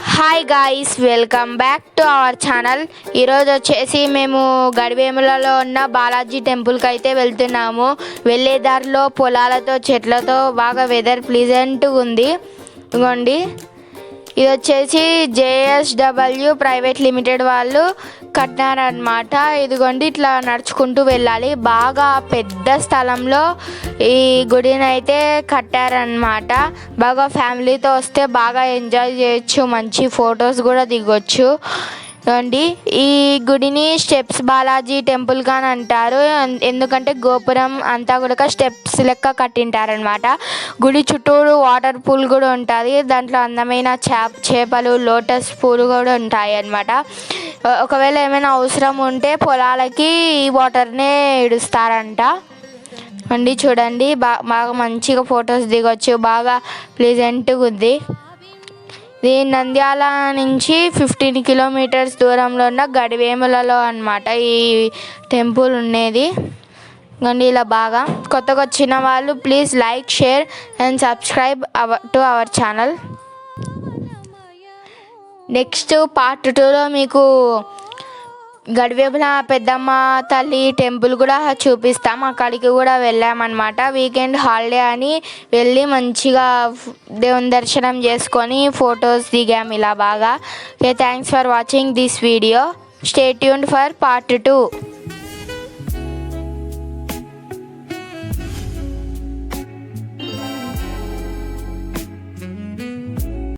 Hi guys welcome back to our channel ఈరోజు వచ్చేసి మేము గడివేములలో ఉన్న బాలాజీ టెంపుల్కి అయితే వెళ్తున్నాము. వెళ్ళే దారిలో పొలాలతో చెట్లతో బాగా వెదర్ ప్లీజెంట్గా ఉంది. ఇదిగోండి. ఇది వచ్చేసి జేఎస్డబ్ల్యూ ప్రైవేట్ లిమిటెడ్ వాళ్ళు కట్టినారనమాట ఇదిగోండి ఇట్లా నడుచుకుంటూ వెళ్ళాలి. బాగా పెద్ద స్థలంలో ఈ గుడిని అయితే కట్టారనమాట బాగా ఫ్యామిలీతో వస్తే బాగా ఎంజాయ్ చేయొచ్చు మంచి ఫొటోస్ కూడా దిగొచ్చు. అండి ఈ గుడిని స్టెప్స్ బాలాజీ టెంపుల్ అని అంటారు. ఎందుకంటే గోపురం అంతా కూడా స్టెప్స్ లెక్క కట్టింటారనమాట గుడి చుట్టూరు వాటర్ పూల్ కూడా ఉంటుంది. దాంట్లో అందమైన చేప చేపలు లోటస్ పూలు కూడా ఉంటాయి అన్నమాట ఒకవేళ ఏమైనా అవసరం ఉంటే పొలాలకి ఈ వాటర్నే ఇడుస్తారంట. అండి చూడండి. బా బాగా మంచిగా ఫొటోస్ దిగొచ్చు. బాగా ప్లెజెంట్గా ఉంది. ఇది నంద్యాల నుంచి ఫిఫ్టీన్ కిలోమీటర్స్ దూరంలో ఉన్న గడివేములలో అన్నమాట ఈ టెంపుల్ ఉండేది. ఇదిగోండి ఇలా బాగా కొత్తగా వచ్చిన వాళ్ళు please like share and subscribe our to our channel next part టూలో మీకు గడివేపుల పెద్దమ్మ తల్లి టెంపుల్ కూడా చూపిస్తాం. అక్కడికి కూడా వెళ్ళామన్నమాట. వీకెండ్ హాలిడే అని వెళ్ళి మంచిగా దేవుని దర్శనం చేసుకొని ఫొటోస్ దిగాం ఇలా బాగా. Okay thanks for watching this video stay tuned for part two